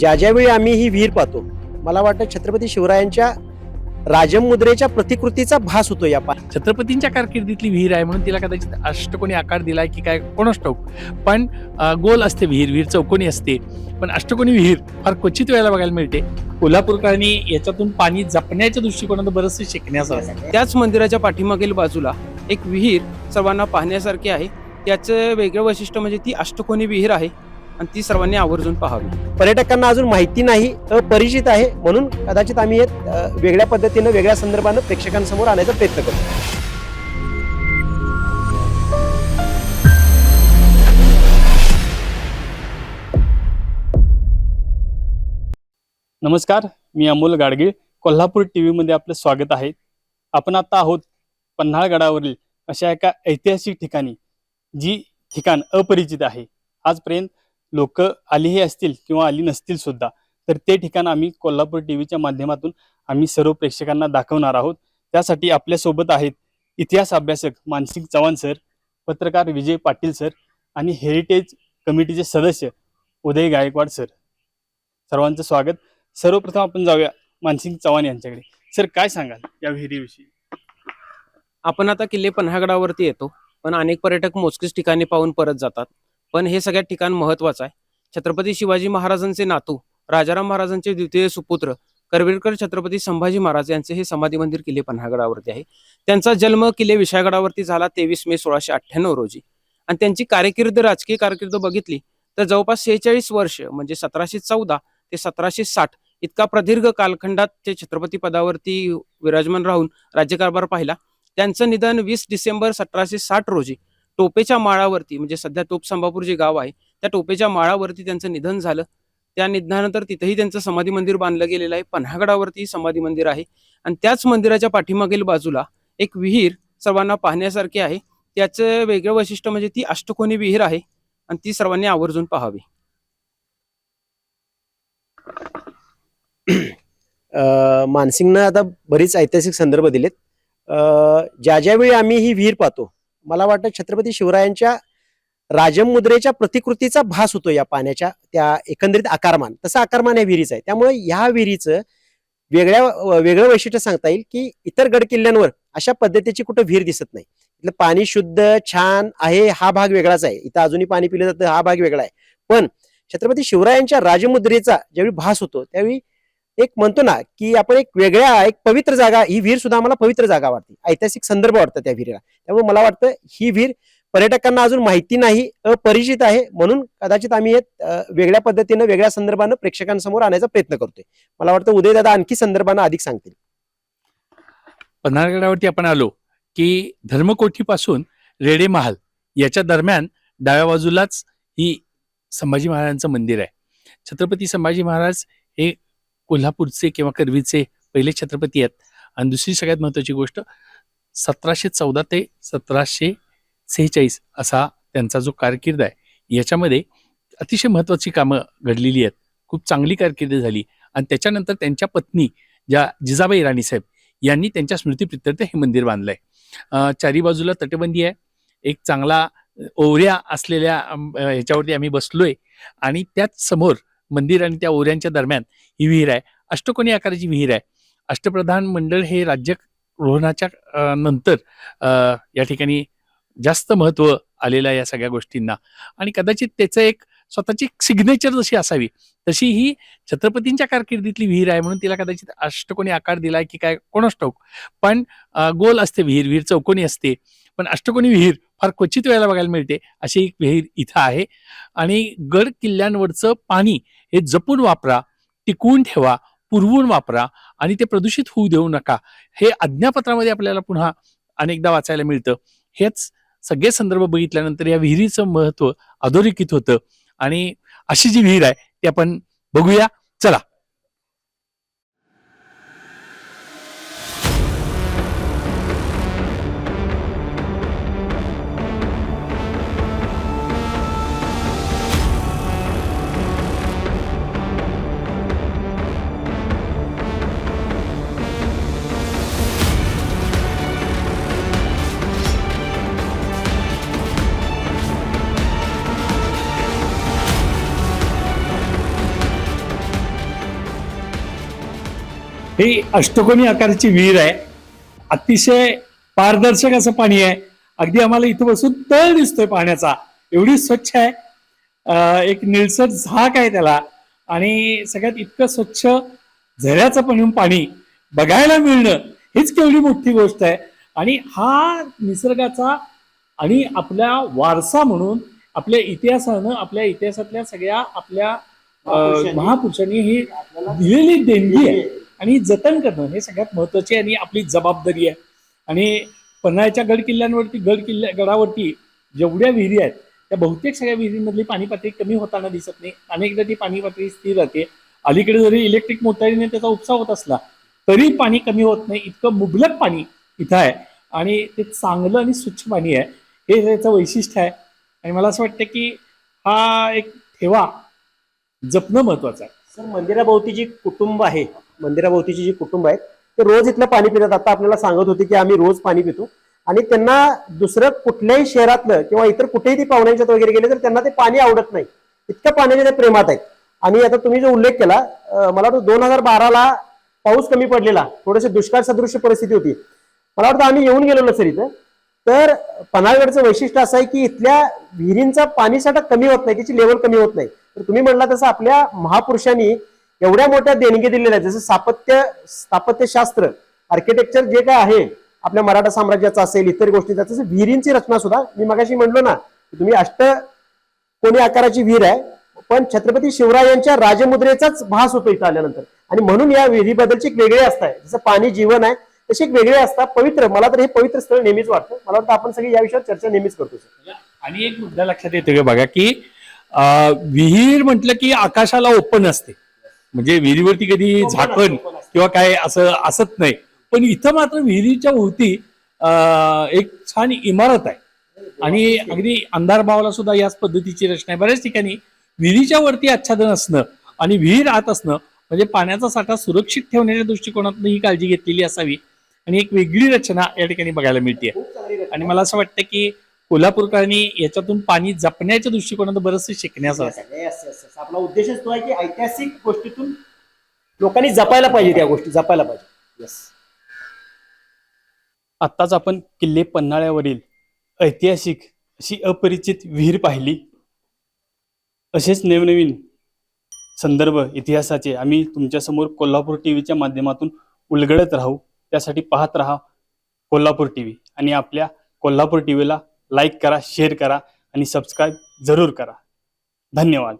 ज्या ज्यावेळी आम्ही ही विहीर पाहतो मला वाटतं छत्रपती शिवरायांच्या राजमुद्रेच्या प्रतिकृतीचा भास होतो या पा छत्रपतींच्या कारकिर्दीतली विहीर आहे म्हणून तिला कदाचित अष्टकोनी आकार दिलाय की काय कोणच ठाऊक पण गोल असते विहीर विहीर चौकोनी असते. पण अष्टकोनी विहीर फार क्वचित वेळेला बघायला मिळते. कोल्हापूरकरांनी याच्यातून पाणी जपण्याच्या दृष्टिकोनातून बरंचसं शिकण्याचं आहे. त्याच मंदिराच्या पाठीमागील बाजूला एक विहीर सर्वांना पाहण्यासारखी आहे. त्याचं वेगळं वैशिष्ट्य म्हणजे ती अष्टकोनी विहीर आहे. आणि ती सर्वांनी आवर्जून पाहावी. पर्यटकांना अजून माहिती नाही अपरिचित आहे. म्हणून कदाचित आम्ही हे वेगळ्या पद्धतीनं वेगळ्या संदर्भानं प्रेक्षकांसमोर आणायचा प्रयत्न करतो नमस्कार मी अमोल गाडगीळ कोल्हापूर टी व्हीमध्ये आपलं स्वागत आहे. आपण आता आहोत पन्हाळगडावरील अशा एका ऐतिहासिक ठिकाणी जी ठिकाण अपरिचित आहे. आजपर्यंत लोक आलीही असतील किंवा आली नसतील सुद्धा तर ते ठिकाण आम्ही कोल्हापूर टी व्हीच्या माध्यमातून आम्ही सर्व प्रेक्षकांना दाखवणार आहोत. त्यासाठी आपल्यासोबत आहेत इतिहास अभ्यासक मानसिंग चव्हाण सर पत्रकार विजय पाटील सर आणि हेरिटेज कमिटीचे सदस्य उदय गायकवाड सर. सर्वांचं स्वागत. सर्वप्रथम आपण जाऊया मानसिंग चव्हाण यांच्याकडे. सर काय सांगाल या विहिरीविषयी? आपण आता किल्ले पन्हागडावरती येतो पण अनेक पर्यटक मोजकीच ठिकाणी पाहून परत जातात. पण हे सगळ्यात ठिकाण महत्वाचं आहे. छत्रपती शिवाजी महाराजांचे नातू राजाराम महाराजांचे द्वितीय सुपुत्र करवीरकर छत्रपती संभाजी महाराज यांचे हे समाधी मंदिर किल्ले पन्हागडावरती आहे. त्यांचा जन्म किल्ले विशाळगडावरती झाला तेवीस मे सोळाशे अठ्ठ्याण्णव रोजी. आणि त्यांची कारकीर्द राजकीय कारकीर्द बघितली तर जवळपास सेहेचाळीस वर्ष म्हणजे सतराशे चौदा ते सतराशे साठ इतका प्रदीर्घ कालखंडात ते छत्रपती पदावरती विराजमान राहून राज्यकारभार पाहिला. त्यांचं निधन वीस डिसेंबर सतराशे साठ रोजी टोपेच्या माळावरती म्हणजे सध्या टोप संभापूर जे गाव आहे त्या टोपेच्या माळावरती त्यांचं निधन झालं. त्या निधनानंतर तिथेही त्यांचं समाधी मंदिर बांधलं गेलेलं आहे. पन्हागडावरती समाधी मंदिर आहे. आणि त्याच मंदिराच्या पाठीमागील बाजूला एक विहीर सर्वांना पाहण्यासारखी आहे. त्याचं वेगळं वैशिष्ट्य म्हणजे ती अष्टकोनी विहीर आहे आणि ती सर्वांनी आवर्जून पाहावी. मानसिंगनं आता बरीच ऐतिहासिक संदर्भ दिलेत. ज्या ज्यावेळी आम्ही ही विहीर पाहतो मला वाटतं छत्रपती शिवरायांच्या राजमुद्रेच्या प्रतिकृतीचा भास होतो या पाण्याच्या त्या एकंदरीत आकारमान. तसं आकारमान या विहिरीचं आहे. त्यामुळे ह्या विहिरीचं वेगळ्या वेगळं वैशिष्ट्य सांगता येईल की इतर गड किल्ल्यांवर अशा पद्धतीची कुठं विहीर दिसत नाही. इथलं पाणी शुद्ध छान आहे हा भाग वेगळाच आहे. इथं अजूनही पाणी पिलं जातं हा भाग वेगळा आहे. पण छत्रपती शिवरायांच्या राजमुद्रेचा ज्यावेळी भास होतो त्यावेळी एक म्हणतो ना की आपण एक वेगळ्या एक पवित्र जागा ही विहीर सुद्धा आम्हाला पवित्र जागा वाटते. ऐतिहासिक संदर्भ वाटतं त्या विहिरीला. त्यामुळे मला वाटतं ही विहीर पर्यटकांना अजून माहिती नाही अपरिचित आहे म्हणून कदाचित आम्ही हे वेगळ्या पद्धतीनं वेगळ्या संदर्भानं प्रेक्षकांसमोर आणायचा प्रयत्न करतोय. मला वाटतं उदयदादा आणखी संदर्भानं अधिक सांगतील. पन्हाळगडावरती आपण आलो की धर्मकोठीपासून रेडे महाल याच्या दरम्यान डाव्या बाजूलाच ही संभाजी महाराजांचं मंदिर आहे. छत्रपती संभाजी महाराज हे कोल्हापूरचे किंवा करवीचे पहिले छत्रपती आहेत. आणि दुसरी सगळ्यात महत्वाची गोष्ट सतराशे चौदा ते सतराशे सेहेचाळीस असा त्यांचा जो कारकीर्द आहे याच्यामध्ये अतिशय महत्वाची कामं घडलेली आहेत. खूप चांगली कारकीर्द झाली. आणि त्याच्यानंतर त्यांच्या पत्नी ज्या जिजाबाई राणीसाहेब यांनी त्यांच्या स्मृतीप्रित्यर्थ हे मंदिर बांधलंय. आहे चारी बाजूला तटबंदी आहे. एक चांगला ओवऱ्या असलेल्या ह्याच्यावरती आम्ही बसलोय. आणि त्याच समोर मंदिर आणि त्या ओऱ्यांच्या दरम्यान ही विहीर आहे. अष्टकोनी आकाराची विहीर आहे. अष्टप्रधान मंडळ हे राज्य रोहनाच्या नंतर या ठिकाणी जास्त महत्त्व आलेलं आहे या सगळ्या गोष्टींना. आणि कदाचित त्याचं एक स्वतःची सिग्नेचर जशी असावी तशी ही छत्रपतींच्या कारकिर्दीतली विहीर आहे म्हणून तिला कदाचित अष्टकोनी आकार दिलाय की काय कोणच ठाऊक. पण गोल असते विहीर विहीर चौकोनी असते. पण अष्टकोनी विहीर फार क्वचित वेळेला बघायला मिळते अशी एक विहीर इथं आहे. आणि गड किल्ल्यांवरचं पाणी हे जपून वापरा टिकवून ठेवा पुरवून वापरा आणि ते प्रदूषित होऊ देऊ नका. हे आज्ञापत्रामध्ये आपल्याला पुन्हा अनेकदा वाचायला मिळतं. हेच सगळे संदर्भ बघितल्यानंतर या विहिरीचं महत्त्व अधोरेखित होतं आणि अशी जी विहीर आहे ती आपण बघूया. चला. ही अष्टकोनी आकाराची विहीर आहे. अतिशय पारदर्शक असं पाणी आहे. अगदी आम्हाला इथं बसून तळ दिसतोय पाण्याचा. एवढी स्वच्छ आहे. एक निळसर झाक आहे त्याला. आणि सगळ्यात इतकं स्वच्छ झऱ्याचं पण पाणी बघायला मिळणं हीच केवढी मोठी गोष्ट आहे. आणि हा निसर्गाचा आणि आपला वारसा म्हणून आपल्या इतिहासानं आपल्या इतिहासातल्या सगळ्या आपल्या महापुरुषांनी ही दिलेली देणगी आहे. आणि जतन करणं हे सगळ्यात महत्त्वाची आणि आपली जबाबदारी आहे. आणि पन्हाळ्याच्या गड किल्ल्यांवरती गड किल्ल्या गडावरती जेवढ्या विहिरी आहेत त्या बहुतेक सगळ्या विहिरींमधली पाणी पातळी कमी होताना दिसत नाही. अनेकदा ती पाणी पातळी स्थिर राहते. अलीकडे जरी इलेक्ट्रिक मोटारीने त्याचा उपसा होत असला तरी पाणी कमी होत नाही. इतकं मुबलक पाणी इथं आहे. आणि ते चांगलं आणि स्वच्छ पाणी आहे. हे त्याचं वैशिष्ट्य आहे. आणि मला असं वाटतं की हा एक ठेवा जपणं महत्वाचं आहे. सर मंदिराभोवती जी कुटुंब आहे मंदिराभोवतीची जी कुटुंब आहेत ते रोज इथलं पाणी पितात. आता आपल्याला सांगत होते की आम्ही रोज पाणी पितो. आणि त्यांना दुसरं कुठल्याही शहरातलं किंवा इतर कुठेही ती पाहुण्यांच्यात वगैरे गेले तर त्यांना ते पाणी आवडत नाही. इतकं पाण्याच्या ते प्रेमात आहेत. आणि आता तुम्ही जो उल्लेख केला मला वाटतं दोन हजार बाराला पाऊस कमी पडलेला. थोडेसे दुष्काळ सदृश्य परिस्थिती होती. मला वाटतं आम्ही येऊन गेलेलो सर इथं. तर पन्हाळगडचं वैशिष्ट्य असं आहे की इथल्या विहिरींचा पाणीसाठा कमी होत नाही त्याची लेवल कमी होत नाही. तर तुम्ही म्हणला तसं आपल्या महापुरुषांनी एवढ्या मोठ्या देणगी दिलेल्या आहेत. जसं स्थापत्य स्थापत्यशास्त्र आर्किटेक्चर जे काय आहे आपल्या मराठा साम्राज्याचं असेल इतर गोष्टीचा तसं विहिरींची रचना सुद्धा मी मगाशी म्हणलो ना तुम्ही अष्ट कोणी आकाराची विहीर आहे पण छत्रपती शिवरायांच्या राजमुद्रेचाच भास होतो इथं आल्यानंतर. आणि म्हणून या विहिरीबद्दलची एक वेगळी असतं जसं पाणी जीवन आहे तशी एक वेगळी असतात पवित्र. मला तर हे पवित्र स्थळ नेहमीच वाटतं. मला वाटतं आपण सगळी या विषयावर चर्चा नेहमीच करतो सर. आणि एक मुद्दा लक्षात येतो बघा की विहीर म्हटलं की आकाशाला ओपन असते. म्हणजे विहिरीवरती कधी झाकण किंवा काय असं असत नाही. पण इथं मात्र विहिरीच्या भोवती एक छान इमारत आहे. आणि अगदी अंधार भावाला सुद्धा याच पद्धतीची रचना आहे. बऱ्याच ठिकाणी विहिरीच्या वरती आच्छादन असणं आणि विहीर आत असणं म्हणजे पाण्याचा साठा सुरक्षित ठेवण्याच्या दृष्टिकोनातून ही काळजी घेतलेली असावी. आणि एक वेगळी रचना या ठिकाणी बघायला मिळते आणि मला असं वाटतं की कोल्हापूरकरांनी याच्यातून पाणी जपण्याच्या दृष्टिकोनातून बरंचसं शिकण्यासारखं आहे. Yes, yes, yes. आपला उद्देशच तो आहे की ऐतिहासिक गोष्टीतून लोकांनी जपायला पाहिजे त्या गोष्टी जपायला पाहिजे येस आत्ताच आपण किल्ले पन्हाळ्यावरील ऐतिहासिक अशी अपरिचित विहीर पाहिली असेच नवनवीन संदर्भ इतिहासाचे आम्ही तुमच्यासमोर कोल्हापूर टी व्हीच्या माध्यमातून उलगडत राहू त्यासाठी पाहत राहा कोल्हापूर टी व्ही आणि आपल्या कोल्हापूर टी व्हीला लाईक करा शेअर करा आणि सबस्क्राईब जरूर करा. धन्यवाद.